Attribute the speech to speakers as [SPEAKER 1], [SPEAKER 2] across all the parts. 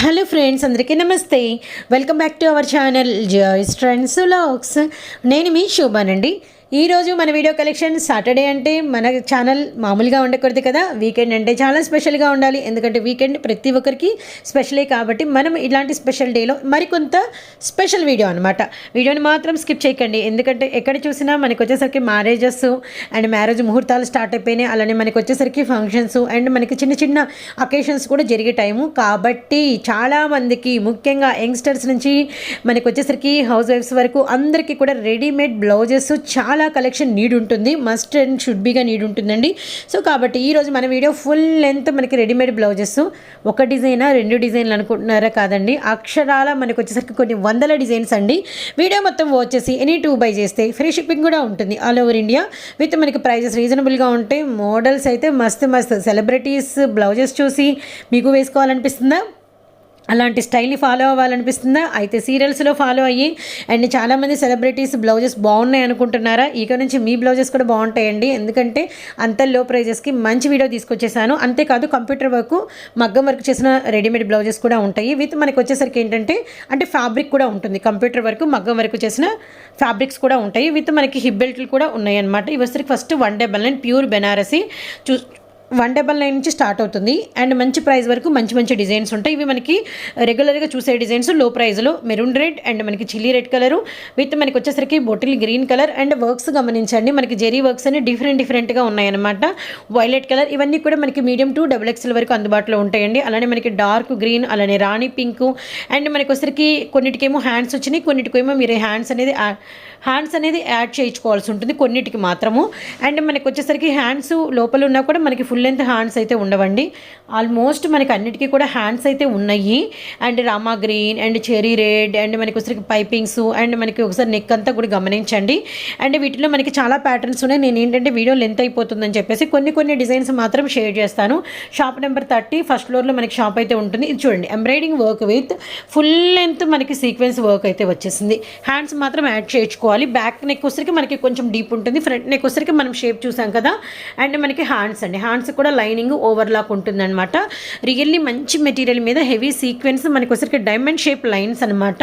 [SPEAKER 1] Hello friends అందరికీ నమస్తే. Welcome back to our channel joys trends lakhs నేను మీ శోభానండి. ఈరోజు మన వీడియో కలెక్షన్ సాటర్డే అంటే మన ఛానల్ మామూలుగా ఉండకూడదు కదా. వీకెండ్ అంటే చాలా స్పెషల్గా ఉండాలి. ఎందుకంటే వీకెండ్ ప్రతి ఒక్కరికి స్పెషలే కాబట్టి మనం ఇలాంటి స్పెషల్ డేలో మరికొంత స్పెషల్ వీడియో అనమాట వీడియోని మాత్రం స్కిప్ చేయకండి. ఎందుకంటే ఎక్కడ చూసినా మనకు వచ్చేసరికి మ్యారేజెస్ అండ్ మ్యారేజ్ ముహూర్తాలు స్టార్ట్ అయిపోయినాయి. అలానే మనకు వచ్చేసరికి ఫంక్షన్స్ అండ్ మనకి చిన్న చిన్న అకేషన్స్ కూడా జరిగే టైము కాబట్టి చాలామందికి ముఖ్యంగా యంగ్స్టర్స్ నుంచి మనకి వచ్చేసరికి హౌస్ వైఫ్స్ వరకు అందరికీ కూడా రెడీమేడ్ బ్లౌజెస్ చాలా కలెక్షన్ నీడ్ ఉంటుంది. మస్ట్ అండ్ షుడ్ బీగా నీడ్ ఉంటుందండి. సో కాబట్టి ఈరోజు మన వీడియో ఫుల్ లెంత్ మనకి రెడీమేడ్ బ్లౌజెస్ ఒక డిజైనా రెండు డిజైన్లు అనుకుంటున్నారా కాదండి. అక్షరాల మనకు వచ్చేసరికి కొన్ని వందల డిజైన్స్ అండి. వీడియో మొత్తం వచ్చేసి ఎనీ టూ బై చేస్తే ఫ్రీ షిప్పింగ్ కూడా ఉంటుంది. ఆల్ ఓవర్ ఇండియా విత్ మనకి ప్రైజెస్ రీజనబుల్గా ఉంటాయి మోడల్స్ అయితే మస్తు మస్తు సెలబ్రిటీస్ బ్లౌజెస్ చూసి మీకు వేసుకోవాలనిపిస్తుందా? అలాంటి స్టైల్ని ఫాలో అవ్వాలనిపిస్తుందా? అయితే సీరియల్స్లో ఫాలో అయ్యి అండ్ చాలామంది సెలబ్రిటీస్ బ్లౌజెస్ బాగున్నాయి అనుకుంటున్నారా? ఇక నుంచి మీ బ్లౌజెస్ కూడా బాగుంటాయండి. ఎందుకంటే అంత లో ప్రైజెస్కి మంచి వీడియో తీసుకొచ్చేసాను. అంతేకాదు కంప్యూటర్ వర్క్ మగ్గం వర్క్ చేసిన రెడీమేడ్ బ్లౌజెస్ కూడా ఉంటాయి. విత్ మనకి వచ్చేసరికి ఏంటంటే అంటే ఫ్యాబ్రిక్ కూడా ఉంటుంది. కంప్యూటర్ వర్క్ మగ్గం వర్క్ చేసిన ఫ్యాబ్రిక్స్ కూడా ఉంటాయి. విత్ మనకి హిప్ బెల్ట్లు కూడా ఉన్నాయి అనమాట ఇవి first one double nine pure Banarasi చూ వన్ డబల్ నైన్ నుంచి స్టార్ట్ అవుతుంది. అండ్ మంచి ప్రైస్ వరకు మంచి మంచి డిజైన్స్ ఉంటాయి. ఇవి మనకి రెగ్యులర్గా చూసే డిజైన్స్లో ప్రైస్లో మెరూన్ రెడ్ అండ్ మనకి చిల్లీ రెడ్ కలరు విత్ మనకి వచ్చేసరికి bottle green colour and works గమనించండి. మనకి జెరీ వర్క్స్ అన్ని డిఫరెంట్ డిఫరెంట్గా ఉన్నాయన్నమాట. వైలెట్ కలర్ ఇవన్నీ కూడా మనకి మీడియం టు డబుల్ ఎక్స్ఎల్ వరకు అందుబాటులో ఉంటాయండి. అలానే మనకి డార్క్ గ్రీన్ అలానే రాణి పింక్ అండ్ మనకి వచ్చరికి కొన్నిటికేమో హ్యాండ్స్ వచ్చినాయి కొన్నిటికేమో మీరు హ్యాండ్స్ అనేది హ్యాండ్స్ అనేది యాడ్ చేయించుకోవాల్సి ఉంటుంది కొన్నిటికి మాత్రము. అండ్ మనకి వచ్చేసరికి హ్యాండ్స్ లోపల ఉన్నా కూడా మనకి ఫుల్ లెంత్ హ్యాండ్స్ అయితే ఉండవండి. ఆల్మోస్ట్ మనకి అన్నిటికీ కూడా హ్యాండ్స్ అయితే ఉన్నాయి. And Rama green and cherry red and మనకి వచ్చేసరికి పైపింగ్స్ అండ్ మనకి ఒకసారి నెక్ అంతా కూడా గమనించండి. అండ్ వీటిలో మనకి చాలా ప్యాటర్న్స్ ఉన్నాయి. నేను ఏంటంటే వీడియో లెంత్ అయిపోతుందని చెప్పేసి కొన్ని కొన్ని డిజైన్స్ మాత్రం షేర్ చేస్తాను. షాప్ నెంబర్ థర్టీ ఫస్ట్ ఫ్లోర్లో మనకి షాప్ అయితే ఉంటుంది. ఇది చూడండి embroidering work with full length మనకి సీక్వెన్స్ వర్క్ అయితే వచ్చేసింది. హ్యాండ్స్ మాత్రం యాడ్ చేయించుకోవాలి. బ్యాక్ నెక్ వచ్చరికి మనకి కొంచెం డీప్ ఉంటుంది. ఫ్రంట్ నెక్ వచ్చరికి మనం షేప్ చూసాం కదా. అండ్ మనకి హ్యాండ్స్ అండి. హ్యాండ్స్ కూడా లైనింగ్ ఓవర్లాక్ ఉంటుందన్నమాట. రియల్లీ మంచి మెటీరియల్ మీద హెవీ సీక్వెన్స్ మనకి వచ్చరికి డైమండ్ షేప్ లైన్స్ అనమాట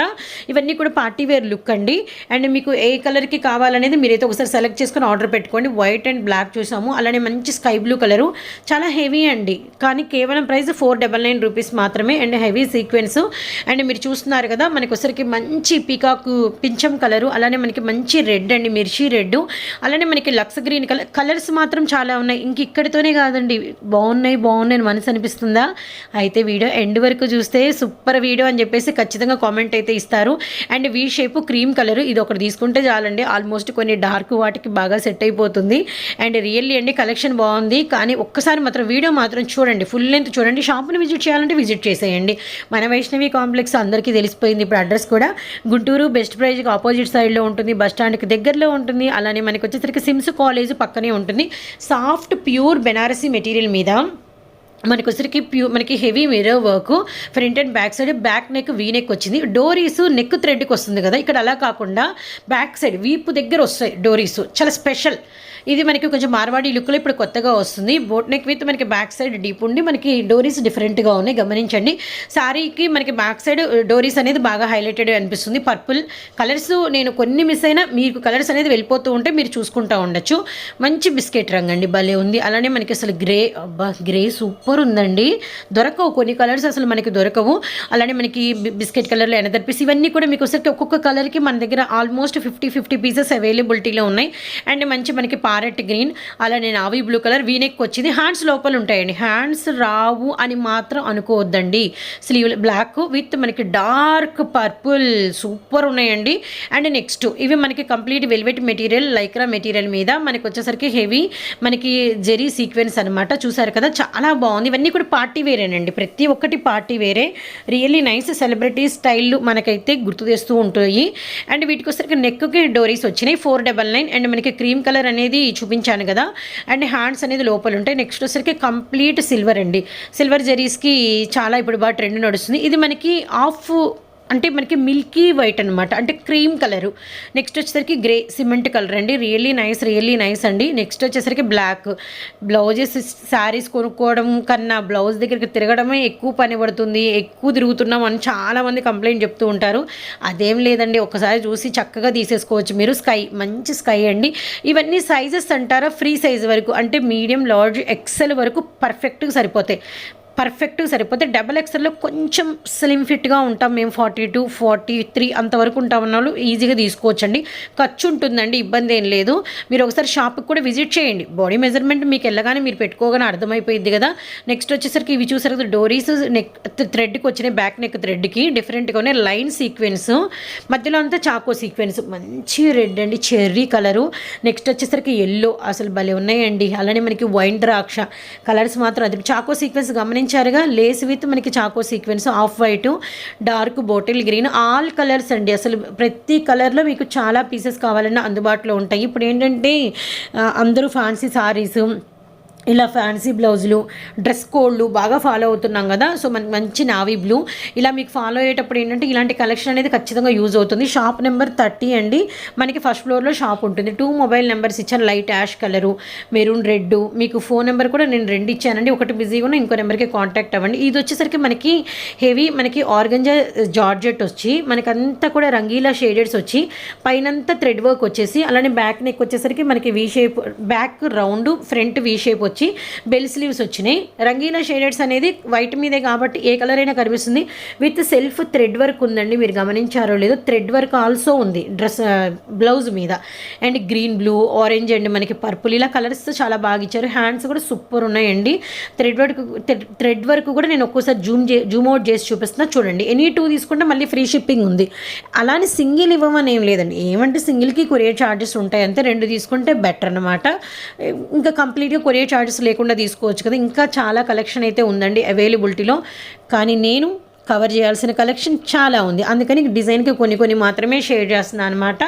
[SPEAKER 1] ఇవన్నీ కూడా పార్టీ వేర్ లుక్ అండి. అండ్ మీకు ఏ కలర్కి కావాలనేది మీరైతే ఒకసారి సెలెక్ట్ చేసుకొని ఆర్డర్ పెట్టుకోండి. వైట్ అండ్ బ్లాక్ చూసాము. అలానే మంచి స్కై బ్లూ కలరు. చాలా హెవీ అండి. కానీ కేవలం price four double nine rupees మాత్రమే అండ్ హెవీ సీక్వెన్స్. అండ్ మీరు చూస్తున్నారు కదా మనకి వచ్చరికి మంచి పీకాక్ పింఛం కలరు. అలానే మనకి మంచి రెడ్ అండి మిర్చి రెడ్ అలానే మనకి లక్స్ గ్రీన్ కలర్ కలర్స్ మాత్రం చాలా ఉన్నాయి. ఇంక ఇక్కడితోనే కాదండి బాగున్నాయి బాగున్నాయి అని మనసు అనిపిస్తుందా? అయితే వీడియో ఎండ్ వరకు చూస్తే సూపర్ వీడియో అని చెప్పేసి ఖచ్చితంగా కామెంట్ అయితే ఇస్తారు. And V shape cream colour ఇది ఒకటి తీసుకుంటే చాలండి. ఆల్మోస్ట్ కొన్ని డార్క్ వాటికి బాగా సెట్ అయిపోతుంది. అండ్ రియల్లీ అండి కలెక్షన్ బాగుంది. కానీ ఒక్కసారి మాత్రం వీడియో మాత్రం చూడండి ఫుల్ లెంత్ చూడండి. షాప్ని విజిట్ చేయాలంటే విజిట్ చేసేయండి. మన వైష్ణవి కాంప్లెక్స్ అందరికీ తెలిసిపోయింది ఇప్పుడు అడ్రస్ కూడా. గుంటూరు బెస్ట్ ప్రైజ్కి ఆపోజిట్ సైడ్లో ఉంటుంది. బస్ స్టాండ్కి దగ్గరలో ఉంటుంది అలానే మనకి వచ్చేసరికి సిమ్స్ కాలేజ్ పక్కనే ఉంటుంది. సాఫ్ట్ ప్యూర్ బెనారసీ మెటీరియల్ మీద మనకి వచ్చరికి ప్యూ మనకి heavy mirror work front and back side back neck V neck వచ్చింది. డోరీస్ నెక్ థ్రెడ్కి వస్తుంది కదా ఇక్కడ అలా కాకుండా బ్యాక్ సైడ్ వీపు దగ్గర వస్తాయి డోరీస్. చాలా స్పెషల్. ఇది మనకి కొంచెం మార్వాడి లుక్లో ఇప్పుడు కొత్తగా వస్తుంది. బోట్ నెక్ విత్ మనకి బ్యాక్ సైడ్ డీప్ ఉండి మనకి డోరీస్ డిఫరెంట్గా ఉన్నాయి. గమనించండి. శారీకి మనకి బ్యాక్ సైడ్ డోరీస్ అనేది బాగా హైలైటెడ్ అనిపిస్తుంది. పర్పుల్ కలర్స్ నేను కొన్ని మిస్ అయినా మీకు కలర్స్ అనేది వెళ్ళిపోతూ ఉంటే మీరు చూసుకుంటూ ఉండొచ్చు. మంచి బిస్కెట్ రంగు అండి భలే ఉంది. అలానే మనకి అసలు గ్రే అబ్బా గ్రే సూపర్ ఉందండి. దొరకవు. కొన్ని కలర్స్ అసలు మనకి దొరకవు. అలానే మనకి బిస్కెట్ కలర్లో ఎనదర్ పీస్ ఇవన్నీ కూడా మీకు వచ్చేసరికి ఒక్కొక్క కలర్కి మన దగ్గర ఆల్మోస్ట్ ఫిఫ్టీ ఫిఫ్టీ పీసెస్ అవైలబిలిటీలో ఉన్నాయి. అండ్ మంచి మనకి పారెట్ గ్రీన్ అలానే navy blue colour V neck వచ్చింది హ్యాండ్స్ లోపల ఉంటాయండి. హ్యాండ్స్ రావు అని మాత్రం అనుకోవద్దండి. స్లీవ్ బ్లాక్ విత్ మనకి డార్క్ పర్పుల్ సూపర్ ఉన్నాయండి. అండ్ నెక్స్ట్ ఇవి మనకి complete velvet material Lycra material మీద మనకి వచ్చేసరికి హెవీ మనకి జెరీ సీక్వెన్స్ అనమాట చూసారు కదా చాలా బాగుంది. ఇవన్నీ కూడా పార్టీ వేరేనండి. ప్రతి ఒక్కటి పార్టీ వేరే. రియల్లీ నైస్ సెలబ్రిటీ స్టైల్ మనకైతే గుర్తు తెస్తూ ఉంటాయి. అండ్ వీటికి వచ్చేసరికి నెక్కి డోరీస్ వచ్చినాయి ఫోర్ డబల్ నైన్. అండ్ మనకి క్రీమ్ కలర్ అనేది చూపించాను కదా. అండ్ హ్యాండ్స్ అనేది లోపల ఉంటాయి. నెక్స్ట్ వచ్చేసరికి కంప్లీట్ సిల్వర్ అండి. సిల్వర్ జరీస్కి చాలా ఇప్పుడు బాగా ట్రెండ్ నడుస్తుంది. ఇది మనకి ఆఫ్ అంటే మనకి మిల్కీ వైట్ అనమాట అంటే క్రీమ్ కలరు నెక్స్ట్ వచ్చేసరికి గ్రే సిమెంట్ కలర్ అండి. రియల్లీ నైస్ రియల్లీ నైస్ అండి. నెక్స్ట్ వచ్చేసరికి బ్లాక్ బ్లౌజెస్ శారీస్ కొనుక్కోవడం కన్నా బ్లౌజ్ దగ్గరికి తిరగడమే ఎక్కువ పని పడుతుంది. ఎక్కువ తిరుగుతున్నాం అని చాలామంది కంప్లైంట్ చెప్తూ ఉంటారు. అదేం లేదండి. ఒకసారి చూసి చక్కగా తీసేసుకోవచ్చు మీరు. స్కై మంచి స్కై అండి. ఇవన్నీ సైజెస్ అంటారా? ఫ్రీ సైజ్ వరకు. అంటే మీడియం లార్జ్ ఎక్సెల్ వరకు పర్ఫెక్ట్గా సరిపోతాయి. పర్ఫెక్ట్గా సరిపోతే డబల్ ఎక్స్ఎల్లో కొంచెం స్లిమ్ ఫిట్గా ఉంటాం. మేము ఫార్టీ టూ ఫార్టీ త్రీ అంతవరకు ఉంటాం ఉన్న వాళ్ళు ఈజీగా తీసుకోవచ్చండి. ఖర్చు ఉంటుందండి ఇబ్బంది ఏం లేదు. మీరు ఒకసారి షాప్కి కూడా విజిట్ చేయండి. బాడీ మెజర్మెంట్ మీకు వెళ్ళగానే మీరు పెట్టుకోగానే అర్థమైపోయింది కదా. నెక్స్ట్ వచ్చేసరికి ఇవి చూసారు కదా డోరీస్ నెక్ థ్రెడ్కి వచ్చినాయి బ్యాక్ నెక్ థ్రెడ్కి డిఫరెంట్గా ఉన్నాయి లైన్ సీక్వెన్స్ మధ్యలో అంతా చాకో సీక్వెన్స్. మంచి రెడ్ అండి చెర్రీ కలరు. నెక్స్ట్ వచ్చేసరికి ఎల్లో అసలు భలే ఉన్నాయండి. అలానే మనకి వైన్ ద్రాక్ష కలర్స్ మాత్రం అది చాకో సీక్వెన్స్ గమనించారుగా లేస్ విత్ మనకి choco sequence off white dark bottle green all colours అండి. అసలు ప్రతి కలర్లో మీకు చాలా పీసెస్ కావాలన్నా అందుబాటులో ఉంటాయి. ఇప్పుడు ఏంటంటే అందరూ ఫ్యాన్సీ సారీస్ ఇలా ఫ్యాన్సీ బ్లౌజులు డ్రెస్ కోడ్లు బాగా ఫాలో అవుతున్నాం కదా. సో మనకి మంచి నావీ బ్లూ ఇలా మీకు ఫాలో అయ్యేటప్పుడు ఏంటంటే ఇలాంటి కలెక్షన్ అనేది ఖచ్చితంగా యూజ్ అవుతుంది. షాప్ నెంబర్ థర్టీ అండి. మనకి ఫస్ట్ ఫ్లోర్లో షాప్ ఉంటుంది. టూ మొబైల్ నెంబర్స్ ఇచ్చాను. Light ash colour maroon red మీకు ఫోన్ నెంబర్ కూడా నేను రెండు ఇచ్చానండి. ఒకటి బిజీగా ఉన్న ఇంకో నెంబర్కి కాంటాక్ట్ అవ్వండి. ఇది వచ్చేసరికి మనకి హెవీ మనకి ఆర్గంజా జార్జెట్ వచ్చి మనకి అంతా కూడా రంగీలా షేడెడ్స్ వచ్చి పైనంతా థ్రెడ్ వర్క్ వచ్చేసి అలానే బ్యాక్ నెక్ వచ్చేసరికి మనకి V shape back round front V shape వచ్చి బెల్ స్లీవ్స్ వచ్చినాయి. రంగీలా షేడెడ్స్ అనేది వైట్ మీదే కాబట్టి ఏ కలర్ అయినా కనిపిస్తుంది. విత్ సెల్ఫ్ థ్రెడ్ వర్క్ ఉందండి మీరు గమనించారో లేదో. థ్రెడ్ వర్క్ ఆల్సో ఉంది డ్రెస్ బ్లౌజ్ మీద. And green blue orange and మనకి పర్పుల్ ఇలా కలర్స్ చాలా బాగా ఇచ్చారు. హ్యాండ్స్ కూడా సూపర్ ఉన్నాయండి. థ్రెడ్ వర్క్ థ్రెడ్ వర్క్ కూడా నేను ఒక్కోసారి జూమ్ చే జూమ్ అవుట్ చేసి చూపిస్తున్నా. చూడండి ఎనీ టూ తీసుకుంటే మళ్ళీ ఫ్రీ షిప్పింగ్ ఉంది. అలానే సింగిల్ ఇవ్వమని ఏం లేదండి. ఏమంటే సింగిల్కి కొరియర్ ఛార్జెస్ ఉంటాయి అంతే రెండు తీసుకుంటే బెటర్ అనమాట ఇంకా కంప్లీట్గా కొరియర్ ఛార్జెస్ లేకుండా తీసుకోవచ్చు కదా. ఇంకా చాలా కలెక్షన్ అయితే ఉందండి అవైలబిలిటీలో. కానీ నేను కవర్ చేయాల్సిన కలెక్షన్ చాలా ఉంది. అందుకని డిజైన్కి కొన్ని కొన్ని మాత్రమే షేర్ చేస్తున్నాను అనమాట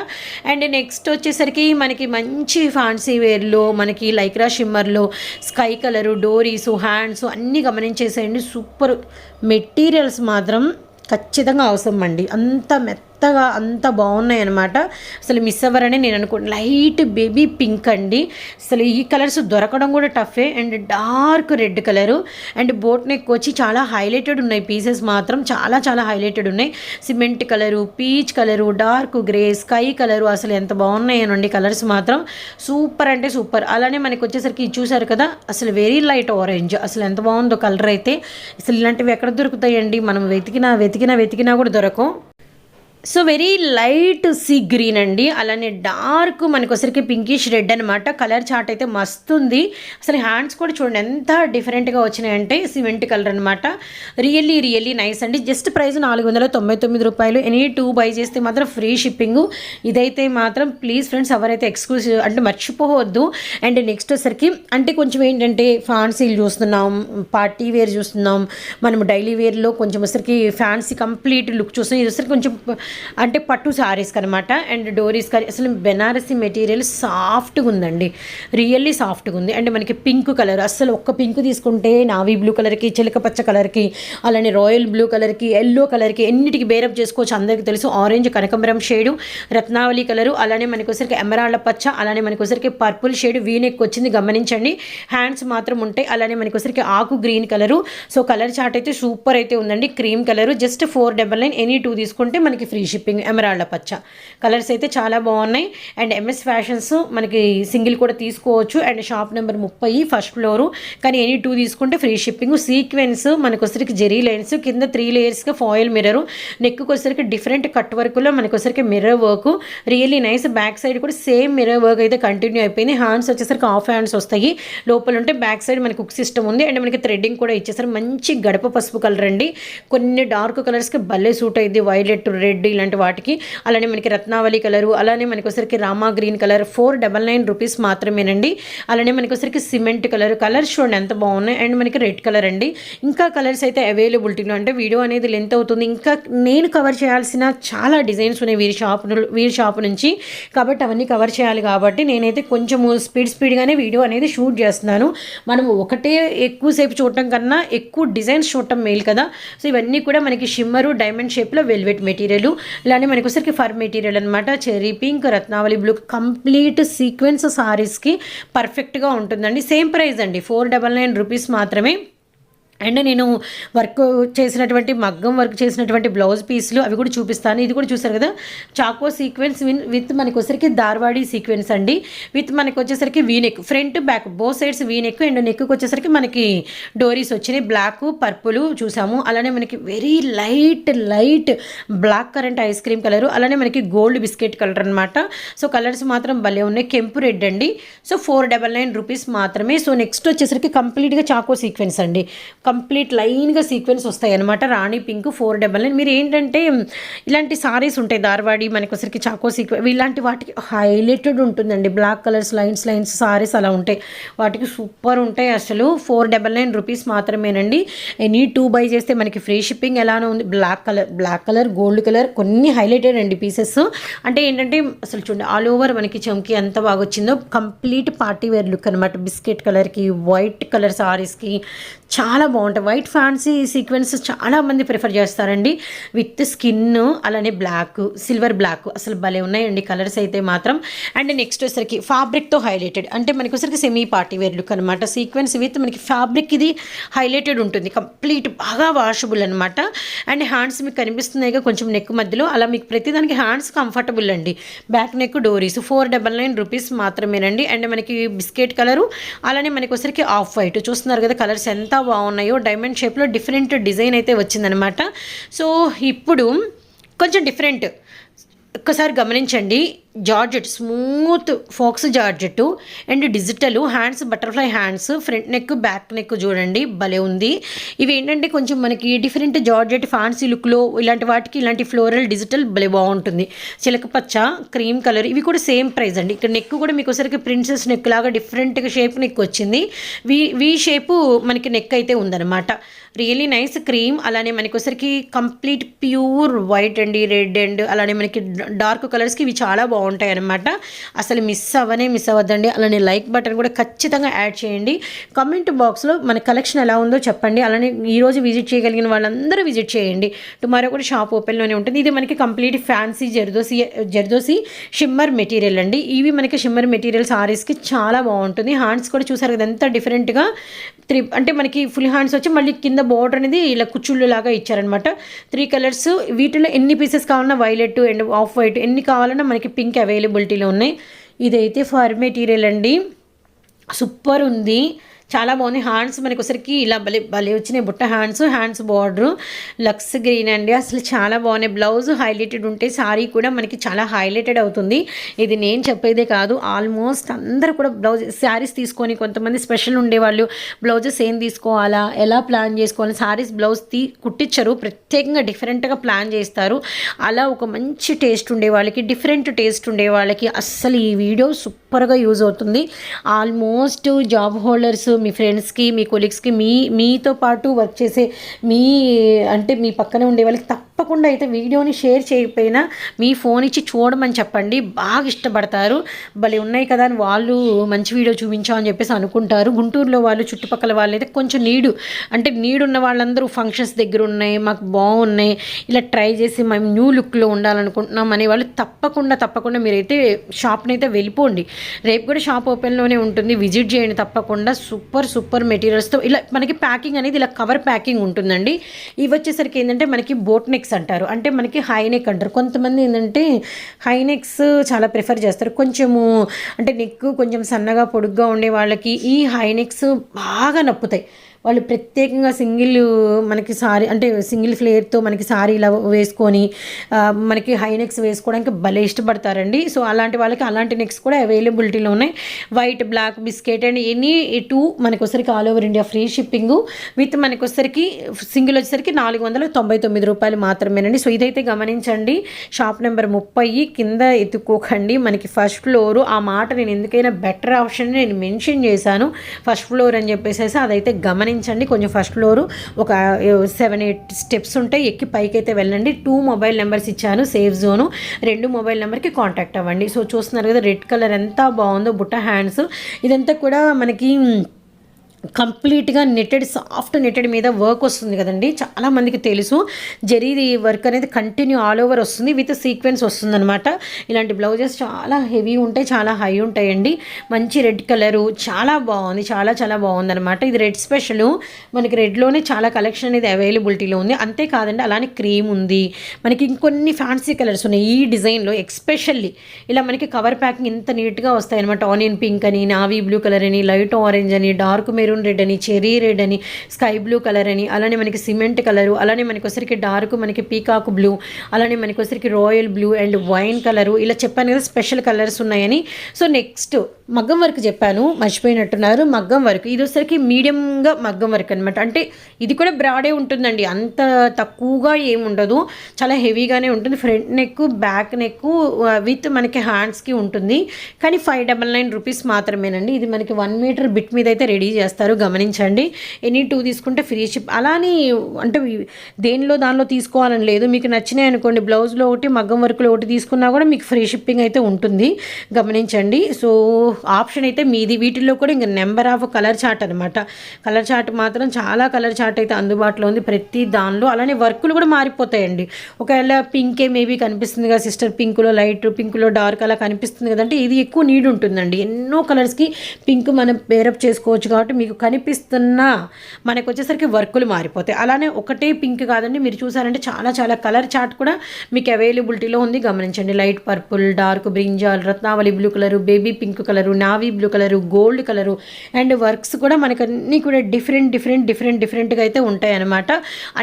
[SPEAKER 1] అండ్ నెక్స్ట్ వచ్చేసరికి మనకి మంచి ఫ్యాన్సీ వేర్లో మనకి లైక్రా షిమ్మర్లో స్కై కలరు డోరీస్ హ్యాండ్స్ అన్నీ గమనించేసేయండి. సూపర్ మెటీరియల్స్ మాత్రం ఖచ్చితంగా అవసరం అండి. అంత మెత్త మెత్తగా అంత బాగున్నాయి అనమాట అసలు మిస్ అవ్వరని నేను అనుకోండి లైట్ బేబీ పింక్ అండి. అసలు ఈ కలర్స్ దొరకడం కూడా టఫే. And dark red colour. And boat neck వచ్చి చాలా హైలైటెడ్ ఉన్నాయి. పీసెస్ మాత్రం చాలా చాలా హైలైటెడ్ ఉన్నాయి. Cement colour peach colour dark grey sky colour అసలు ఎంత బాగున్నాయనండి కలర్స్ మాత్రం. సూపర్ అంటే సూపర్. అలానే మనకి వచ్చేసరికి ఇది చూసారు కదా అసలు వెరీ లైట్ ఆరెంజ్ అసలు ఎంత బాగుందో కలర్ అయితే. అసలు ఇలాంటివి ఎక్కడ దొరుకుతాయండి? మనం వెతికినా వెతికినా వెతికినా కూడా దొరకవు. So very light sea green అండి. అలానే డార్క్ మనకొసరికి పింకిష్ రెడ్ అనమాట కలర్ చార్ట్ అయితే మస్తు ఉంది. అసలు హ్యాండ్స్ కూడా చూడండి ఎంత డిఫరెంట్గా వచ్చినాయంటే సిమెంట్ కలర్ అనమాట రియల్లీ రియల్లీ నైస్ అండి. జస్ట్ ప్రైస్ నాలుగు వందల తొంభై తొమ్మిది రూపాయలు. ఎనీ టూ బై చేస్తే మాత్రం ఫ్రీ షిప్పింగ్. ఇదైతే మాత్రం ప్లీజ్ ఫ్రెండ్స్ ఎవరైతే ఎక్స్క్లూసివ్ అంటే మర్చిపోవద్దు. అండ్ నెక్స్ట్ వచ్చరికి అంటే కొంచెం ఏంటంటే ఫ్యాన్సీలు చూస్తున్నాం పార్టీ వేర్ చూస్తున్నాం. మనం డైలీ వేర్లో కొంచెం వచ్చరికి ఫ్యాన్సీ కంప్లీట్ లుక్ చూస్తున్నాం. ఇది కొంచెం అంటే పట్టు సారీస్ అనమాట అండ్ డోరీస్ కానీ అసలు బెనారసీ మెటీరియల్ సాఫ్ట్గా ఉందండి. రియల్లీ సాఫ్ట్గా ఉంది. అండ్ మనకి పింక్ కలర్ అసలు ఒక్క పింక్ తీసుకుంటే నావీ బ్లూ కలర్కి చిలక పచ్చ కలర్కి అలానే రాయల్ బ్లూ కలర్కి ఎల్లో కలర్కి ఎన్నిటికి బేరప్ చేసుకోవచ్చు అందరికీ తెలుసు. ఆరెంజ్ కనకంబరం షేడు రత్నావళి కలరు అలానే మనకి ఎమరాళ్ళ ఎమరాళ్ళ పచ్చ అలానే మనకొసరికి పర్పుల్ షేడ్ వీనెక్ వచ్చింది గమనించండి. హ్యాండ్స్ మాత్రం ఉంటాయి. అలానే మనకొసరికి ఆకు green colour so colour chart అయితే సూపర్ అయితే ఉందండి. Cream colour just four double nine any two తీసుకుంటే మనకి ఫ్రీ షిప్పింగ్ ఎమరాళ్ళ పచ్చ. కలర్స్ అయితే చాలా బాగున్నాయి. అండ్ ఎంఎస్ ఫ్యాషన్స్ మనకి సింగిల్ కూడా తీసుకోవచ్చు. అండ్ షాప్ నెంబర్ ముప్పై ఫస్ట్ ఫ్లోరు కానీ ఎనీ టూ తీసుకుంటే ఫ్రీ షిప్పింగ్ సీక్వెన్స్ మనకు వచ్చరికి జెరీ లైన్స్ కింద త్రీ లేయర్స్గా ఫాయిల్ మిర్రర్ నెక్కి వచ్చరికి డిఫరెంట్ కట్ వర్క్లో మనకు వచ్చరికి mirror work really nice back side కూడా సేమ్ మిర్రర్ వర్క్ అయితే కంటిన్యూ అయిపోయింది. హ్యాండ్స్ వచ్చేసరికి ఆఫ్ హ్యాండ్స్ వస్తాయి. లోపల ఉంటే బ్యాక్ సైడ్ మనకి కుక్ సిస్టమ్ ఉంది. అండ్ మనకి థ్రెడ్డింగ్ కూడా ఇచ్చేసరికి మంచి గడప పసుపు కలర్ అండి. కొన్ని డార్క్ కలర్స్కి భలే సూట్ అయింది. వైలెట్ రెడ్ ఇలాంటి వాటికి. అలానే మనకి రత్నావళి కలరు అలానే మనకొసరికి Rama green colour four double nine rupees మాత్రమేనండి. అలానే మనకొసరికి సిమెంట్ కలర్ కలర్స్ చూడండి ఎంత బాగున్నాయి. అండ్ మనకి రెడ్ కలర్ అండి. ఇంకా కలర్స్ అయితే అవైలబిలిటీలో అంటే వీడియో అనేది లెంత్ అవుతుంది. ఇంకా నేను కవర్ చేయాల్సిన చాలా డిజైన్స్ ఉన్నాయి వీరి షాప్ వీరి షాప్ నుంచి. కాబట్టి అవన్నీ కవర్ చేయాలి కాబట్టి నేనైతే కొంచెము స్పీడ్ స్పీడ్గానే వీడియో అనేది షూట్ చేస్తున్నాను. మనం ఒకటే ఎక్కువసేపు చూడటం కన్నా ఎక్కువ డిజైన్స్ చూడటం మేలు కదా. సో ఇవన్నీ కూడా మనకి షిమ్మరు డైమండ్ షేప్లో వెల్వెట్ మెటీరియల్ ఇలానే మనకి వచ్చరికి ఫర్ మెటీరియల్ అనమాట చెరీ పింక్ రత్నావళి బ్లూ కంప్లీట్ సీక్వెన్స్ సారీస్కి పర్ఫెక్ట్గా ఉంటుందండి. సేమ్ ప్రైస్ అండి. ఫోర్ డబల్ నైన్ రూపీస్ మాత్రమే. అండ్ నేను వర్క్ చేసినటువంటి మగ్గం వర్క్ చేసినటువంటి బ్లౌజ్ పీస్లు అవి కూడా చూపిస్తాను. ఇది కూడా చూసారు కదా? చాకో సీక్వెన్స్ విన్ విత్ మనకి వచ్చేసరికి దార్వాడి సీక్వెన్స్ అండి. విత్ మనకి వచ్చేసరికి వీనెక్ ఫ్రంట్ బ్యాక్ బో సైడ్స్ వీనెక్ అండ్ నెక్కి వచ్చేసరికి మనకి డోరీస్ వచ్చినాయి. బ్లాక్ పర్పుల్ చూసాము. అలానే మనకి very light light black current ice cream colour. అలానే మనకి గోల్డ్ బిస్కెట్ కలర్ అనమాట సో కలర్స్ మాత్రం భలే ఉన్నాయి. కెంపు రెడ్ అండి. So four double nine rupees మాత్రమే. సో నెక్స్ట్ వచ్చేసరికి కంప్లీట్గా చాకో సీక్వెన్స్ అండి. కంప్లీట్ లైన్గా సీక్వెన్స్ వస్తాయి అనమాట రాణి పింక్ ఫోర్ డబల్ నైన్. మీరు ఏంటంటే ఇలాంటి సారీస్ ఉంటాయి. దార్వాడి మనకి చాకో సీక్వెన్స్ ఇలాంటి వాటికి హైలైటెడ్ ఉంటుందండి. Black colours lines lines saris అలా ఉంటాయి. వాటికి సూపర్ ఉంటాయి అసలు. ఫోర్ డబల్ నైన్ రూపీస్ మాత్రమేనండి. ఎనీ టూ బై చేస్తే మనకి ఫ్రీ షిప్పింగ్ ఎలానో ఉంది. Black colour black colour gold colour కొన్ని హైలైటెడ్ అండి పీసెస్. అంటే ఏంటంటే అసలు చూడండి ఆల్ ఓవర్ మనకి చమ్కి ఎంత బాగా వచ్చిందో కంప్లీట్ పార్టీ వేర్ లుక్ అనమాట బిస్కెట్ కలర్కి వైట్ కలర్ సారీస్కి చాలా బాగుంటాయి. వైట్ ఫ్యాన్సీ సీక్వెన్స్ చాలా మంది ప్రిఫర్ చేస్తారండి. విత్ స్కిన్ అలానే బ్లాక్ సిల్వర్ బ్లాక్ అసలు భలే ఉన్నాయండి కలర్స్ అయితే మాత్రం. అండ్ నెక్స్ట్ వచ్చేసరికి ఫ్యాబ్రిక్తో హైలైటెడ్ అంటే మనకి వచ్చరికి సెమీ పార్టీ వేర్ లుక్ అనమాట సీక్వెన్స్ విత్ మనకి ఫ్యాబ్రిక్ ఇది హైలైటెడ్ ఉంటుంది. కంప్లీట్ బాగా వాషబుల్ అనమాట అండ్ హ్యాండ్స్ మీకు కనిపిస్తున్నాయిగా కొంచెం నెక్ మధ్యలో. అలా మీకు ప్రతిదానికి హ్యాండ్స్ కంఫర్టబుల్ అండి. బ్యాక్ నెక్ డోరీస్ ఫోర్ డబల్ నైన్ రూపీస్ మాత్రమేనండి. అండ్ మనకి బిస్కెట్ కలరు అలానే మనకి వచ్చరికి ఆఫ్ వైట్ చూస్తున్నారు కదా కలర్స్ ఎంత బాగున్నాయో డైమండ్ షేప్లో డిఫరెంట్ డిజైన్ అయితే వచ్చిందనమాట సో ఇప్పుడు కొంచెం డిఫరెంట్ ఒక్కసారి గమనించండి. Georgette smooth faux georgette and digital hands butterfly hands front neck back neck చూడండి భలే ఉంది. ఇవి ఏంటంటే కొంచెం మనకి డిఫరెంట్ జార్జెట్ ఫ్యాన్సీ లుక్లో ఇలాంటి వాటికి ఇలాంటి ఫ్లోరల్ డిజిటల్ భలే బాగుంటుంది. చిలక పచ్చ క్రీమ్ కలర్ ఇవి కూడా సేమ్ ప్రైస్ అండి. ఇక్కడ నెక్ కూడా మీకు ఒకసారికి ప్రిన్సెస్ నెక్ లాగా డిఫరెంట్గా షేప్ నెక్ వచ్చింది. వి వి షేపు మనకి నెక్ అయితే ఉందన్నమాట. రియలీ నైస్ క్రీమ్ అలానే మనకి వచ్చరికి కంప్లీట్ ప్యూర్ వైట్ అండి రెడ్ అండ్ అలానే మనకి డార్క్ కలర్స్కి ఇవి చాలా బాగుంటాయి. అనమాట అసలు మిస్ అవ్వనే మిస్ అవ్వద్దండి. అలానే లైక్ బటన్ కూడా ఖచ్చితంగా యాడ్ చేయండి. కమెంట్ బాక్స్లో మన కలెక్షన్ ఎలా ఉందో చెప్పండి. అలానే ఈరోజు విజిట్ చేయగలిగిన వాళ్ళందరూ విజిట్ చేయండి. టుమారో కూడా షాప్ ఓపెన్లోనే ఉంటుంది. ఇది మనకి కంప్లీట్ ఫ్యాన్సీ జర్దోసి జర్దోసి షిమ్మర్ మెటీరియల్ అండి. ఇవి మనకి షిమ్మర్ మెటీరియల్ సారీస్కి చాలా బాగుంటుంది. హ్యాండ్స్ కూడా చూసారు కదా ఎంత డిఫరెంట్గా త్రీ అంటే మనకి ఫుల్ హ్యాండ్స్ వచ్చి మళ్ళీ కింద బోర్డర్ అనేది ఇలా కుచ్చుళ్ళు లాగా ఇచ్చారనమాట త్రీ కలర్స్ వీటిలో ఎన్ని పీసెస్ కావాలన్నా వైలెట్ అండ్ ఆఫ్ వైట్ ఎన్ని కావాలన్నా మనకి పింక్ అవైలబిలిటీలో ఉన్నాయి. ఇదైతే ఫర్ మెటీరియల్ అండి. సూపర్ ఉంది. చాలా బాగుంది హ్యాండ్స్ మనకొసరికి ఇలా భలే భలే వచ్చినాయి. బుట్ట హ్యాండ్స్ హ్యాండ్స్ బార్డర్ లక్స్ గ్రీన్ అండి. అసలు చాలా బాగున్నాయి. బ్లౌజ్ హైలైటెడ్ ఉంటే సారీ కూడా మనకి చాలా హైలైటెడ్ అవుతుంది. ఇది నేను చెప్పేదే కాదు. ఆల్మోస్ట్ అందరూ కూడా బ్లౌజ్ శారీస్ తీసుకొని కొంతమంది స్పెషల్ ఉండేవాళ్ళు బ్లౌజెస్ ఏం తీసుకోవాలా ఎలా ప్లాన్ చేసుకోవాలి శారీస్ బ్లౌజ్ తీ కుట్టించరు. ప్రత్యేకంగా డిఫరెంట్గా ప్లాన్ చేస్తారు. అలా ఒక మంచి టేస్ట్ ఉండే వాళ్ళకి డిఫరెంట్ టేస్ట్ ఉండే వాళ్ళకి అస్సలు ఈ వీడియో సూపర్గా యూజ్ అవుతుంది. ఆల్మోస్ట్ జాబ్ హోల్డర్స్ మీ ఫ్రెండ్స్కి మీ కొలీగ్స్కి మీ మీతో పాటు వర్క్ చేసే మీ అంటే మీ పక్కన ఉండే వాళ్ళకి తప్పకుండా అయితే వీడియోని షేర్ చేయకపోయినా మీ ఫోన్ ఇచ్చి చూడమని చెప్పండి. బాగా ఇష్టపడతారు. భలే ఉన్నాయి కదా అని వాళ్ళు మంచి వీడియో చూపించామని చెప్పేసి అనుకుంటారు. గుంటూరులో వాళ్ళు చుట్టుపక్కల వాళ్ళు అయితే కొంచెం నీడు అంటే నీడున్న వాళ్ళందరూ ఫంక్షన్స్ దగ్గర ఉన్నాయి మాకు బాగున్నాయి ఇలా ట్రై చేసి మేము న్యూ లుక్లో ఉండాలనుకుంటున్నాం అనే వాళ్ళు తప్పకుండా తప్పకుండా మీరైతే షాప్ని అయితే వెళ్ళిపోండి. రేపు కూడా షాప్ ఓపెన్లోనే ఉంటుంది. విజిట్ చేయండి తప్పకుండా. సూపర్ సూపర్ మెటీరియల్స్తో ఇలా మనకి ప్యాకింగ్ అనేది ఇలా కవర్ ప్యాకింగ్ ఉంటుందండి. ఇవి వచ్చేసరికి ఏంటంటే మనకి బోట్ నెక్స్ అంటారు. అంటే మనకి హై నెక్ అంటారు. కొంతమంది ఏంటంటే హై నెక్స్ చాలా ప్రిఫర్ చేస్తారు. కొంచెము అంటే నెక్ కొంచెం సన్నగా పొడుగ్గా ఉండే వాళ్ళకి ఈ హై నెక్స్ బాగా నప్పుతాయి. వాళ్ళు ప్రత్యేకంగా సింగిల్ మనకి సారీ అంటే సింగిల్ ఫ్లేర్తో మనకి సారీ ఇలా వేసుకొని మనకి హై నెక్స్ వేసుకోవడానికి భలే ఇష్టపడతారండి. సో అలాంటి వాళ్ళకి అలాంటి నెక్స్ కూడా అవైలబిలిటీలో ఉన్నాయి. White black biscuit and any two మనకొసరికి all over India free shipping. With మనకొసరికి single వచ్చేసరికి నాలుగు వందల తొంభై తొమ్మిది రూపాయలు మాత్రమేనండి. సో ఇదైతే గమనించండి. షాప్ నెంబర్ ముప్పై కింద ఎత్తుకోకండి. మనకి ఫస్ట్ ఫ్లోరు ఆ మాట నేను ఎందుకైనా బెటర్ ఆప్షన్ నేను మెన్షన్ చేశాను. ఫస్ట్ ఫ్లోర్ అని చెప్పేసి అదైతే గమనించండి. కొంచెం ఫస్ట్ ఫ్లోరు ఒక సెవెన్ ఎయిట్ స్టెప్స్ ఉంటాయి. ఎక్కి పైకి అయితే వెళ్ళండి. టూ మొబైల్ నెంబర్స్ ఇచ్చాను సేఫ్ జోను రెండు మొబైల్ నెంబర్కి కాంటాక్ట్ అవ్వండి. సో చూస్తున్నారు కదా రెడ్ కలర్ ఎంత బాగుందో బుట్ట హ్యాండ్స్ ఇదంతా కూడా మనకి కంప్లీట్గా నెట్టెడ్ సాఫ్ట్ నెట్టెడ్ మీద వర్క్ వస్తుంది కదండి. చాలా మందికి తెలుసు. జరీ వర్క్ అనేది కంటిన్యూ ఆల్ ఓవర్ వస్తుంది. విత్ సీక్వెన్స్ వస్తుంది అనమాట ఇలాంటి బ్లౌజెస్ చాలా హెవీ ఉంటాయి చాలా హై ఉంటాయండి. మంచి రెడ్ కలరు చాలా బాగుంది చాలా చాలా బాగుంది అనమాట ఇది రెడ్ స్పెషల్ మనకి రెడ్లోనే చాలా కలెక్షన్ అనేది అవైలబిలిటీలో ఉంది. అంతేకాదండి అలానే క్రీమ్ ఉంది. మనకి ఇంకొన్ని ఫ్యాన్సీ కలర్స్ ఉన్నాయి. ఈ డిజైన్లో ఎక్స్పెషల్లీ ఇలా మనకి కవర్ ప్యాకింగ్ ఇంత నీట్గా వస్తాయి అనమాట ఆనియన్ పింక్ అని నావీ బ్లూ కలర్ అని లైట్ ఆరెంజ్ అని డార్క్ మెరూన్ రెడ్ అని చెరీ రెడ్ అని స్కై బ్లూ కలర్ అని అలానే మనకి సిమెంట్ కలరు అలానే మనకి వచ్చరికి డార్క్ మనకి పీకాక్ బ్లూ అలానే మనకి వచ్చరికి royal blue and wine colour ఇలా చెప్పాను కదా స్పెషల్ కలర్స్ ఉన్నాయని. సో నెక్స్ట్ మగ్గం వర్క్ చెప్పాను మర్చిపోయినట్టున్నారు. మగ్గం వర్క్ ఇది వచ్చరికి మీడియంగా మగ్గం వర్క్ అనమాట అంటే ఇది కూడా బ్రాడే ఉంటుందండి. అంత తక్కువగా ఏముండదు చాలా హెవీగానే ఉంటుంది. Front neck back neck with మనకి హ్యాండ్స్కి ఉంటుంది. కానీ ఫైవ్ డబల్ నైన్ రూపీస్ మాత్రమేనండి. ఇది మనకి వన్ మీటర్ బిట్ మీద అయితే రెడీ చేస్తారు. గమనించండి. ఎనీ టూ తీసుకుంటే ఫ్రీ షిప్ అలాని అంటే దేనిలో దానిలో తీసుకోవాలని లేదు. మీకు నచ్చినాయి అనుకోండి బ్లౌజ్లో ఒకటి మగ్గం వర్క్లో ఒకటి తీసుకున్నా కూడా మీకు ఫ్రీ షిప్పింగ్ అయితే ఉంటుంది. గమనించండి. సో ఆప్షన్ అయితే మీది. వీటిల్లో కూడా ఇంకా నెంబర్ ఆఫ్ కలర్ చార్ట్ అనమాట కలర్ చార్ట్ మాత్రం చాలా కలర్ చార్ట్ అయితే అందుబాటులో ఉంది ప్రతి దానిలో. అలానే వర్కులు కూడా మారిపోతాయండి. ఒకవేళ పింకే మేబీ కనిపిస్తుంది కదా సిస్టర్ పింక్లో లైట్ పింక్లో డార్క్ అలా కనిపిస్తుంది కదంటే ఇది ఎక్కువ నీడ్ ఉంటుందండి. ఎన్నో కలర్స్కి పింక్ మనం పేరప్ చేసుకోవచ్చు కాబట్టి మీకు కనిపిస్తున్న మనకు వచ్చేసరికి వర్కులు మారిపోతాయి. అలానే ఒకటే పింక్ కాదండి మీరు చూసారంటే చాలా చాలా కలర్ చార్ట్ కూడా మీకు అవైలబిలిటీలో ఉంది. గమనించండి light purple dark brinjal Ratnavali blue colour baby pink colour navy blue colour gold colour and works కూడా మనకు అన్నీ కూడా డిఫరెంట్ డిఫరెంట్ డిఫరెంట్ డిఫరెంట్గా అయితే ఉంటాయి అనమాట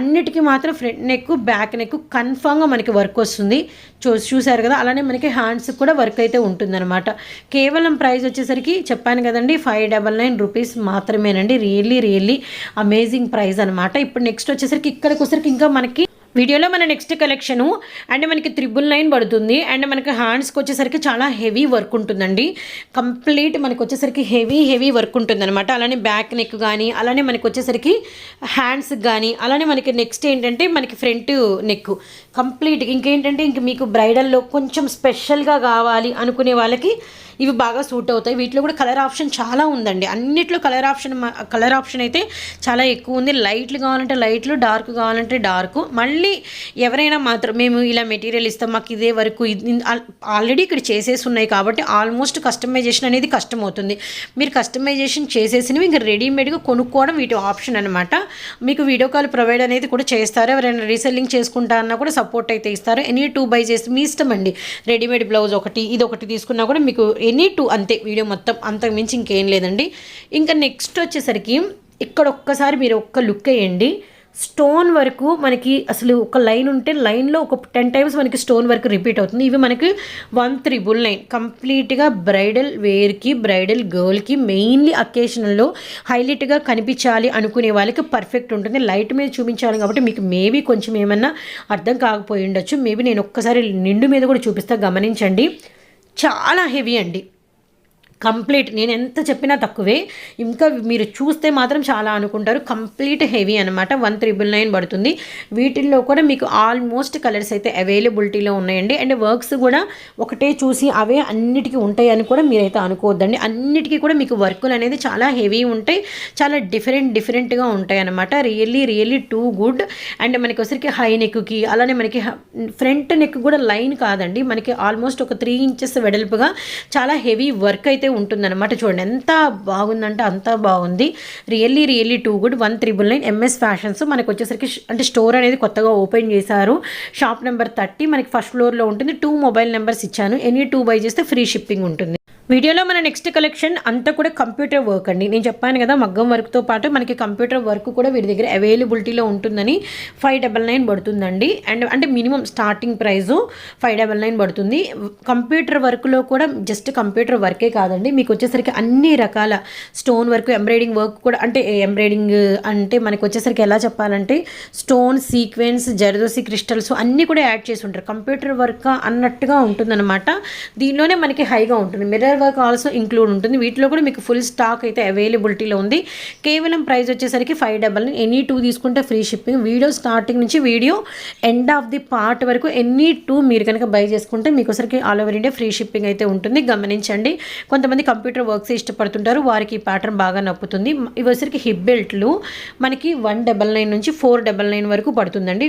[SPEAKER 1] అన్నిటికీ మాత్రం ఫ్రంట్ నెక్ బ్యాక్ నెక్ కన్ఫామ్గా మనకి వర్క్ వస్తుంది. చూ చూసారు కదా అలానే మనకి హ్యాండ్స్ కూడా వర్క్ అయితే ఉంటుందన్నమాట. కేవలం ప్రైస్ వచ్చేసరికి చెప్పాను కదండి ఫైవ్ డబల్ నైన్ రూపీస్ మాత్రం మాత్రమేనండి. రియల్లీ రియల్లీ అమేజింగ్ ప్రైస్ అనమాట ఇప్పుడు నెక్స్ట్ వచ్చేసరికి ఇక్కడికి వచ్చేసరికి ఇంకా మనకి వీడియోలో మన నెక్స్ట్ కలెక్షను అండ్ మనకి త్రిబుల్ నైన్ పడుతుంది. అండ్ మనకి హ్యాండ్స్కి వచ్చేసరికి చాలా హెవీ వర్క్ ఉంటుందండి. కంప్లీట్ మనకి వచ్చేసరికి హెవీ హెవీ వర్క్ ఉంటుంది అనమాట అలానే బ్యాక్ నెక్ కానీ అలానే మనకి వచ్చేసరికి హ్యాండ్స్ కానీ అలానే మనకి నెక్స్ట్ ఏంటంటే మనకి ఫ్రంట్ నెక్. కంప్లీట్ ఇంకేంటంటే ఇంక మీకు బ్రైడల్లో కొంచెం స్పెషల్గా కావాలి అనుకునే వాళ్ళకి ఇవి బాగా సూట్ అవుతాయి. వీటిలో కూడా కలర్ ఆప్షన్ చాలా ఉందండి. అన్నిట్లో కలర్ ఆప్షన్ కలర్ ఆప్షన్ అయితే చాలా ఎక్కువ ఉంది. లైట్లు కావాలంటే లైట్లు డార్క్ కావాలంటే డార్క్. మళ్ళీ ఎవరైనా మాత్రం మేము ఇలా మెటీరియల్ ఇస్తాం మాకు ఇదే వరకు ఆల్రెడీ ఇక్కడ చేసేసి ఉన్నాయి కాబట్టి ఆల్మోస్ట్ కస్టమైజేషన్ అనేది కష్టమవుతుంది. మీరు కస్టమైజేషన్ చేసేసినవి ఇంకా రెడీమేడ్గా కొనుక్కోవడం వీటి ఆప్షన్ అనమాట మీకు వీడియో కాల్ ప్రొవైడ్ అనేది కూడా చేస్తారు ఎవరైనా రీసెల్లింగ్ చేసుకుంటా అన్నా కూడా సపోర్ట్ అయితే ఇస్తారు. ఎనీ టూ బై చేసి మీ ఇష్టం అండి రెడీమేడ్ బ్లౌజ్ ఒకటి ఇది ఒకటి తీసుకున్నా కూడా మీకు ఎనీ టూ అంతే వీడియో మొత్తం అంతకు మించి ఇంకేం లేదండి. ఇంకా నెక్స్ట్ వచ్చేసరికి ఇక్కడ ఒక్కసారి మీరు ఒక్క లుక్ వేయండి. స్టోన్ వరకు మనకి అసలు ఒక లైన్ ఉంటే లైన్లో ఒక టెన్ టైమ్స్ మనకి స్టోన్ వర్క్ రిపీట్ అవుతుంది. ఇవి మనకి వన్ త్రిబుల్ నైన్. కంప్లీట్గా బ్రైడల్ వేర్కి బ్రైడల్ గర్ల్కి మెయిన్లీ అకేషన్లో హైలైట్గా కనిపించాలి అనుకునే వాళ్ళకి పర్ఫెక్ట్ ఉంటుంది. లైట్ మీద చూపించాలి కాబట్టి మీకు మేబీ కొంచెం ఏమన్నా అర్థం కాకపోయి ఉండొచ్చు. మేబీ నేను ఒక్కసారి నిండు మీద కూడా చూపిస్తా. గమనించండి. చాలా హెవీ అండి. కంప్లీట్ నేను ఎంత చెప్పినా తక్కువే. ఇంకా మీరు చూస్తే మాత్రం చాలా అనుకుంటారు. కంప్లీట్ హెవీ అనమాట వన్ త్రిబుల్ నైన్ పడుతుంది. వీటిల్లో కూడా మీకు ఆల్మోస్ట్ కలర్స్ అయితే అవైలబిలిటీలో ఉన్నాయండి. అండ్ వర్క్స్ కూడా ఒకటే చూసి అవే అన్నిటికీ ఉంటాయి అని కూడా మీరైతే అనుకోవద్దండి. అన్నిటికీ కూడా మీకు వర్కులు అనేది చాలా హెవీ ఉంటాయి. చాలా డిఫరెంట్ డిఫరెంట్గా ఉంటాయి అనమాట really really too good. And మనకి వచ్చరికి హై నెక్కి అలానే మనకి ఫ్రంట్ నెక్ కూడా లైన్ కాదండి. మనకి ఆల్మోస్ట్ ఒక త్రీ ఇంచెస్ వెడల్పుగా చాలా హెవీ వర్క్ అయితే ఉంటుందన్నమాట చూడండి. ఎంత బాగుందంటే అంత బాగుంది. Really really too good one triple nine MS fashions మనకు వచ్చేసరికి అంటే స్టోర్ అనేది కొత్తగా ఓపెన్ చేశారు. షాప్ నెంబర్ థర్టీ మనకి ఫస్ట్ ఫ్లోర్లో ఉంటుంది. టూ మొబైల్ నెంబర్స్ ఇచ్చాను. ఎనీ టూ బై చేస్తే ఫ్రీ షిప్పింగ్ ఉంటుంది. వీడియోలో మన నెక్స్ట్ కలెక్షన్ అంతా కూడా కంప్యూటర్ వర్క్ అండి. నేను చెప్పాను కదా మగ్గం వర్క్తో పాటు మనకి కంప్యూటర్ వర్క్ కూడా వీరి దగ్గర అవైలబిలిటీలో ఉంటుందని ఫైవ్ డబల్ నైన్ పడుతుందండి. అండ్ అంటే minimum starting price five double nine పడుతుంది. కంప్యూటర్ వర్క్లో కూడా జస్ట్ కంప్యూటర్ వర్కే కాదండి. మీకు వచ్చేసరికి అన్ని రకాల స్టోన్ వర్క్ ఎంబ్రాయిడింగ్ వర్క్ కూడా అంటే ఎంబ్రాయిడింగ్ అంటే మనకు వచ్చేసరికి ఎలా చెప్పాలంటే స్టోన్ సీక్వెన్స్ జరదోసి క్రిస్టల్స్ అన్నీ కూడా యాడ్ చేసి ఉంటారు. కంప్యూటర్ వర్క్ అన్నట్టుగా ఉంటుందన్నమాట. దీనిలోనే మనకి హైగా ఉంటుంది. మిర్రర్ వర్క్ ఆల్సో ఇంక్లూడ్ ఉంటుంది. వీటిలో కూడా మీకు ఫుల్ స్టాక్ అయితే అవైలబిలిటీలో ఉంది. కేవలం ప్రైస్ వచ్చేసరికి ఫైవ్ డబల్ ఎనీ టూ తీసుకుంటే ఫ్రీ షిప్పింగ్ వీడియో స్టార్టింగ్ నుంచి video end of the part వరకు ఎనీ టూ మీరు కనుక బై చేసుకుంటే మీకు ఒకసారికి all over India free shipping అయితే ఉంటుంది. గమనించండి. కొంతమంది కంప్యూటర్ వర్క్స్ ఇష్టపడుతుంటారు. వారికి ఈ ప్యాటర్న్ బాగా నప్పుతుంది. ఇవసరికి హిప్ బెల్ట్లు మనకి వన్ డబల్ నైన్ నుంచి ఫోర్ డబల్ నైన్ వరకు పడుతుందండి.